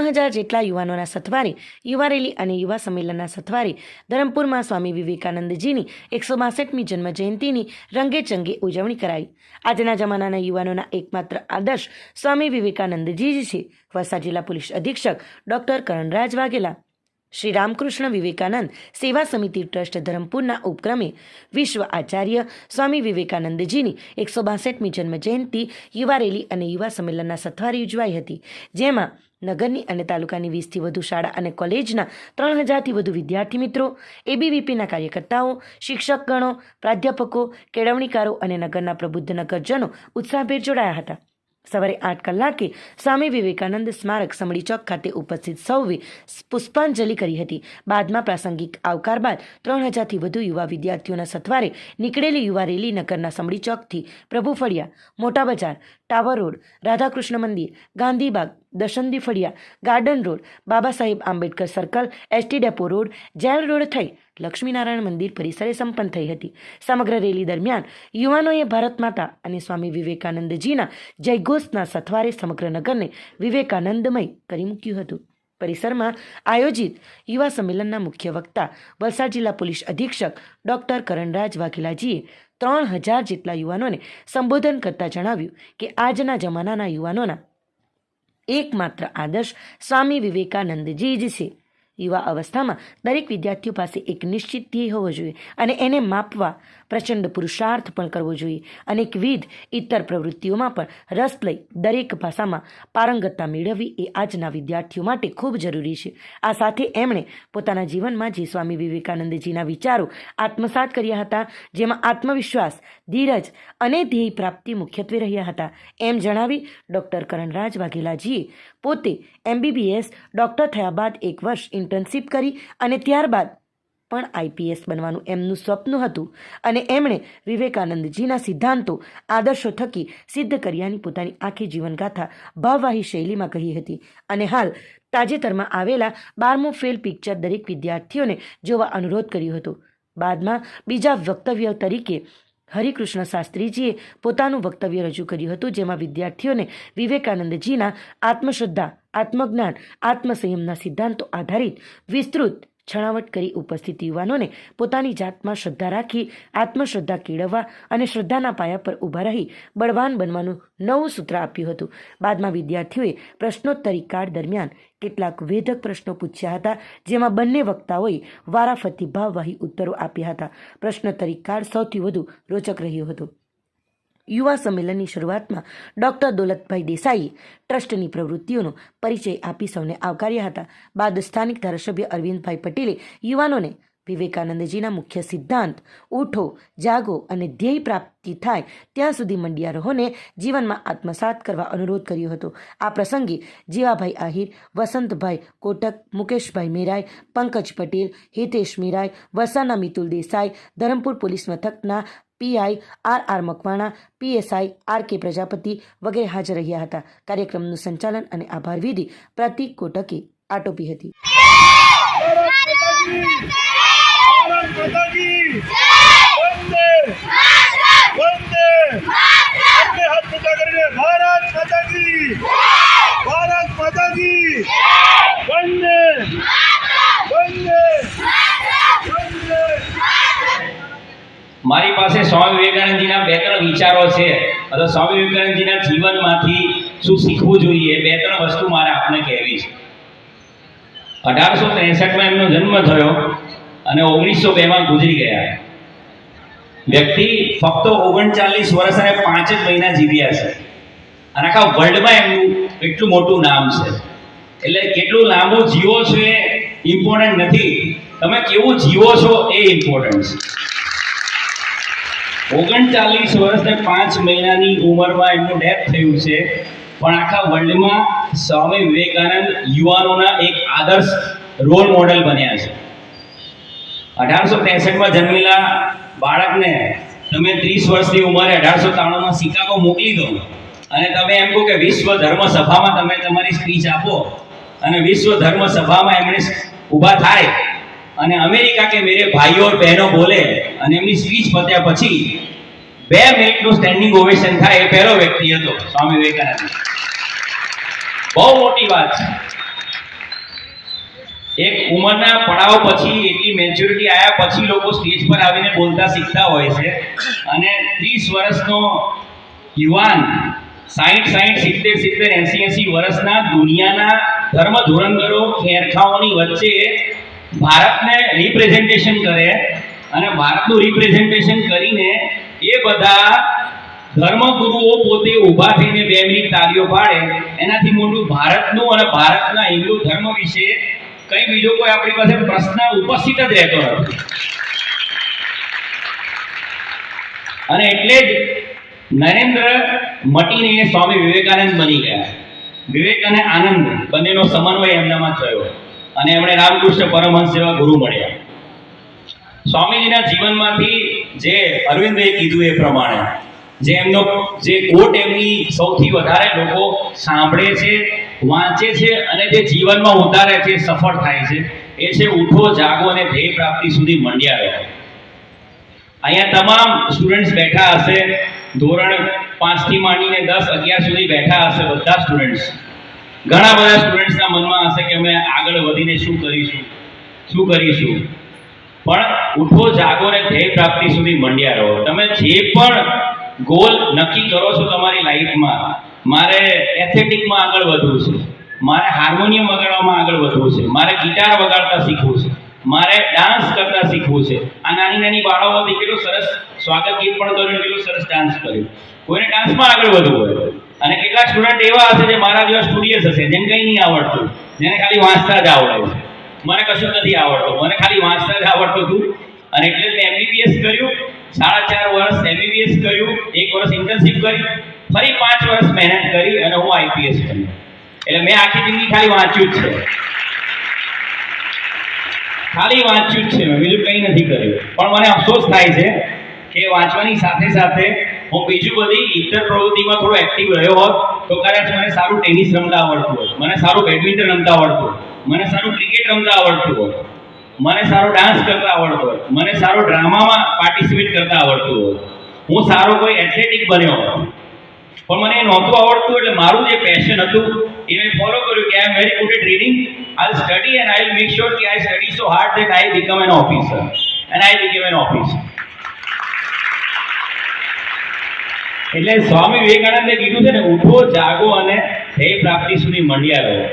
ત્રણ હજાર જેટલા યુવાનોના સથવારે યુવા રેલી અને યુવા સંમેલનના સથવારે ધરમપુરમાં સ્વામી વિવેકાનંદજીની એકસો બાસઠમી જન્મ જયંતિની રંગે ચંગે ઉજવણી કરાઈ. આજના જમાનાના યુવાનોના એકમાત્ર આદર્શ સ્વામી વિવેકાનંદજી છે, વલસાડ જિલ્લા પોલીસ અધિક્ષક ડોક્ટર કરણરાજ વાઘેલા. શ્રી રામકૃષ્ણ વિવેકાનંદ સેવા સમિતિ ટ્રસ્ટ ધરમપુરના ઉપક્રમે વિશ્વ આચાર્ય સ્વામી વિવેકાનંદજીની એકસો બાસઠમી જન્મ જયંતિ યુવા રેલી અને યુવા સંમેલનના સથવારે ઉજવાઈ હતી, જેમાં નગરની અને તાલુકાની વીસથી વધુ શાળા અને કોલેજના ત્રણ હજારથી વધુ વિદ્યાર્થી મિત્રો એબીવીપીના કાર્યકર્તાઓ, શિક્ષકગણો, પ્રાધ્યાપકો, કેળવણીકારો અને નગરના પ્રબુદ્ધ નગરજનો ઉત્સાહભેર જોડાયા હતા. સવારે આઠ કલાકે સ્વામી વિવેકાનંદ સ્મારક સમડી ચોક ખાતે ઉપસ્થિત સૌએ પુષ્પાંજલિ કરી હતી. બાદમાં પ્રાસંગિક આવકાર બાદ ત્રણ હજારથી વધુ યુવા વિદ્યાર્થીઓના સથવારે નીકળેલી યુવા રેલી નગરના સમડી ચોકથી પ્રભુ ફળિયા, મોટા બજાર, ટાવર રોડ, રાધાકૃષ્ણ મંદિર, ગાંધીબાગ દશંદી ફળિયા garden road, Baba Saheb Ambedkar circle ST depot road, jail road થઈ લક્ષ્મીનારાયણ મંદિર પરિસરે સંપન્ન થઈ હતી. સમગ્ર રેલી દરમિયાન યુવાનોએ ભારત માતા અને સ્વામી વિવેકાનંદજીના જયઘોષના સથવારે સમગ્ર નગરને વિવેકાનંદમય કરી મૂક્યું હતું. પરિસરમાં આયોજિત યુવા સંમેલનના મુખ્ય વક્તા, વલસાડ જિલ્લા પોલીસ અધિક્ષક ડોક્ટર કરણરાજ વાઘેલાજીએ ત્રણ હજાર જેટલા યુવાનોને સંબોધન કરતા જણાવ્યું કે આજના જમાનાના યુવાનોના એકમાત્ર આદર્શ સ્વામી વિવેકાનંદજી જ છે. યુવા અવસ્થામાં દરેક વિદ્યાર્થીઓ પાસે એક નિશ્ચિત ધ્યેય હોવો જોઈએ અને એને માપવા પ્રચંડ પુરુષાર્થ પણ કરવો જોઈએ. અનેકવિધ ઇતર પ્રવૃત્તિઓમાં પણ રસ લઈ દરેક ભાષામાં પારંગતતા મેળવવી એ આજના વિદ્યાર્થીઓ માટે ખૂબ જરૂરી છે. આ સાથે એમણે પોતાના જીવનમાં જે સ્વામી વિવેકાનંદજીના વિચારો આત્મસાત કર્યા હતા, જેમાં આત્મવિશ્વાસ, ધીરજ અને ધ્યેય પ્રાપ્તિ મુખ્યત્વે રહ્યા હતા, એમ જણાવી ડૉક્ટર કરણરાજ વાઘેલાજીએ પોતે એમબીબીએસ ડૉક્ટર થયા બાદ એક વર્ષ ઇન્ટર્નશીપ કરી અને ત્યારબાદ પણ આઈપીએસ બનવાનું એમનું સ્વપ્ન હતું અને એમણે વિવેકાનંદજીના સિદ્ધાંતો, આદર્શો થકી સિદ્ધ કર્યાની પોતાની આખી જીવનગાથા ભાવવાહી શૈલીમાં કહી હતી. અને હાલ તાજેતરમાં આવેલા બારમું ફેલ પિક્ચર દરેક વિદ્યાર્થીઓને જોવા અનુરોધ કર્યો હતો. બાદમાં બીજા વક્તવ્ય તરીકે હરિકૃષ્ણ શાસ્ત્રીજીએ પોતાનું વક્તવ્ય રજૂ કર્યું હતું, જેમાં વિદ્યાર્થીઓને વિવેકાનંદજીના આત્મશ્રદ્ધા આત્મજ્ઞાન, આત્મસંયમના સિદ્ધાંતો આધારિત વિસ્તૃત છણાવટ કરી ઉપસ્થિત યુવાનોને પોતાની જાતમાં શ્રદ્ધા રાખી, આત્મશ્રદ્ધા કેળવવા અને શ્રદ્ધાના પાયા પર ઊભા રહી બળવાન બનવાનું નવું સૂત્ર આપ્યું હતું. બાદમાં વિદ્યાર્થીઓએ પ્રશ્નોત્તરી કાળ દરમિયાન કેટલાક વેધક પ્રશ્નો પૂછ્યા હતા, જેમાં બંને વક્તાઓએ વારાફરતી ભાવવાહી ઉત્તરો આપ્યા હતા. પ્રશ્નોત્તરી કાળ સૌથી વધુ રોચક રહ્યો હતો. યુવા સંમેલનની શરૂઆતમાં ડોક્ટર દોલતભાઈ દેસાઈએ ટ્રસ્ટની પ્રવૃત્તિઓનો પરિચય આપી સૌને આવકાર્યા હતા. બાદ સ્થાનિક ધારાસભ્ય અરવિંદભાઈ પટેલે યુવાનોને વિવેકાનંદજીના મુખ્ય સિદ્ધાંત, ઉઠો, જાગો અને ધ્યેય પ્રાપ્તિ થાય ત્યાં સુધી મંડિયા રહોને જીવનમાં આત્મસાત કરવા અનુરોધ કર્યો હતો. આ પ્રસંગે જીવાભાઈ આહિર, વસંતભાઈ કોટક, મુકેશભાઈ મેરાય, પંકજ પટેલ, હિતેશ મેરાય, વસાના મિતુલ દેસાઈ, ધરમપુર પોલીસ મથકના PI R R Makwana, PSI R K Prajapati વગેરે હાજર રહ્યા હતા. કાર્યક્રમનું સંચાલન અને આભાર વિધિ પ્રતિક કોટકે આટોપી હતી. મારી પાસે સ્વામી વિવેકાનંદજીના બે ત્રણ વિચારો છે. અથવા સ્વામી વિવેકાનંદજીના જીવનમાંથી શું શીખવું જોઈએ? બે ત્રણ વસ્તુ મારે આપને કહેવી છે. અઢારસો ત્રેસઠમાં એમનો જન્મ થયો અને ઓગણીસો બેમાં ગુજરી ગયા. વ્યક્તિ ફક્ત ઓગણચાલીસ વર્ષ અને પાંચ જ મહિના જીવ્યા છે. અને આખા વર્લ્ડમાં એમનું એટલું મોટું નામ છે. એટલે કેટલું લાંબુ જીવો છો એ ઇમ્પોર્ટન્ટ નથી. તમે કેવું જીવો છો એ ઇમ્પોર્ટન્ટ છે. ઓગણચાલીસ વર્ષ ને પાંચ મહિનાની ઉંમરમાં એમનું ડેથ થયું છે. પણ આખા વર્લ્ડમાં સ્વામી વિવેકાનંદ યુવાનોના એક આદર્શ રોલ મોડેલ બન્યા છે. અઢારસો ત્રેસઠમાં જન્મેલા બાળકને તમે ત્રીસ વર્ષની ઉંમરે અઢારસો ત્રાણુંમાં શિકાગો મોકલી દો. અને તમે એમ કહો કે વિશ્વ ધર્મ સભામાં તમે તમારી સ્પીચ આપો. અને વિશ્વ ધર્મ સભામાં એમણે ઊભા થાય. અને અમેરિકા કે મેરે ભાઈઓ બહેનો બોલે અને એમની સ્પીચ પત્યા પછી બે મિનિટનું સ્ટેન્ડિંગ ઓવેશન થાય એ પહેલો વ્યક્તિ હતો, સ્વામી વિવેકાનંદ બહુ મોટી વાત છે. એક ઉંમરના પડાવ પછી, એટલી મેચ્યોરિટી આવ્યા પછી લોકો સ્ટેજ પર આવીને બોલતા શીખતા હોય છે. અને ત્રીસ વર્ષનો યુવાન સાહીઠ સાહીઠ સિત્તેર સિત્તેર, એંસી એંસી વર્ષના દુનિયાના ધર્મ ધોરણગરો ખેરખાઓની વચ્ચે ભારતને રિપ્રેઝેન્ટેશન કરે અને ભારતનું રિપ્રેઝેન્ટેશન કરીને એ બધા ધર્મગુરુઓ પોતે ઊભા થઈને બે મિનિટ તાળીઓ પાડે. એનાથી મોટું ભારતનું અને ભારતના હિન્દુ ધર્મ વિશે કંઈ બીજો કોઈ આપણી પાસે પ્રશ્ન ઉપસ્થિત જ રહેતો નથી. અને એટલે જ નરેન્દ્ર મટીને સ્વામી વિવેકાનંદ બની ગયા. વિવેક અને આનંદ બંનેનો સમન્વય એમનામાં થયો. અને એમણે રામકૃષ્ણ પરમહંસ જેવા ગુરુ મળ્યા. સ્વામીજીના જીવનમાંથી જે અરવિંદભાઈ કીધું એ પ્રમાણે, જે એમનો, જે કોટ એમની સૌથી વધારે લોકો સાંભળે છે, વાંચે છે અને જે જીવનમાં ઉતારે છે, સફળ થાય છે, એ છે ઉઠો, જાગો અને ધ્યેય પ્રાપ્તિ સુધી મંડ્યા રહો. અહીંયા તમામ સ્ટુડન્ટ્સ બેઠા હશે, ધોરણ પાંચથી માંડીને દસ, અગિયાર સુધી બેઠા હશે બધા સ્ટુડન્ટ્સ ઘણા બધા સ્ટુડન્ટ્સના મનમાં હશે કે અમે આગળ વધીને શું કરીશું? શું કરીશું? પણ ઉઠો, જાગો ને ધ્યેય પ્રાપ્તિ સુધી મંડ્યા રહો. તમે જે પણ ગોલ નક્કી કરો છો તમારી લાઈફમાં મારે એથેટિકમાં આગળ વધવું છે. મારે હાર્મોનિયમ વગાડવામાં આગળ વધવું છે. મારે ગિટાર વગાડતા શીખવું છે. મારે ડાન્સ કરતા શીખવું છે. આ નાની નાની બાળાઓથી કેટલું સરસ સ્વાગત ગીત પણ કર્યું કેટલું સરસ ડાન્સ કર્યું. કોઈને ડાન્સમાં આગળ વધવું હોય અને કેટલાક સ્ટુડન્ટ એવા હશે જે મારા જેવા સ્ટુડિયસ હશે જેને કંઈ નહીં આવડતું. જેને ખાલી વાંચતા જ આવડે છે. મને કશું નથી આવડતું. મને ખાલી વાંચતા જ આવડતું હતું. અને એટલે મેં એમબીબીએસ કર્યું. સાડા ચાર વર્ષ એમબીબીએસ કર્યું. એક વર્ષ ઇન્ટર્નશીપ કરી. ફરી પાંચ વર્ષ મહેનત કરી અને હું આઈપીએસ કર્યું એટલે મેં આખી જિંદગી ખાલી વાંચ્યું જ છે. ખાલી વાંચ્યું જ છે. મેં બીજું કંઈ નથી કર્યું. પણ મને અફસોસ થાય છે કે વાંચવાની સાથે સાથે હું બીજું બધી ઇતર પ્રવૃત્તિમાં થોડો એક્ટિવ રહ્યો હોત, તો કદાચ મને સારું ટેનિસ રમતા આવડતું હોત, મને સારું બેડમિન્ટન રમતા આવડતું મને સારું ક્રિકેટ રમતા આવડતું હોત, મને સારો ડાન્સ કરતા આવડતો હોત, મને સારો ડ્રામામાં પાર્ટિસિપેટ કરતા આવડતું હોત. હું સારો કોઈ એથ્લેટિક બન્યો હોત. પણ મને એ નહોતું આવડતું, એટલે મારું જે પેશન હતું, એ મેં ફોલો કર્યું કે I am very good at I study and I make sure કે I study so hard that I become an officer and I become an officer એટલે સ્વામી વિવેકાનંદે કીધું છે ને ઉઠો જાગો અને ધ્યેય પ્રાપ્તિ સુધી મંડ્યા રહો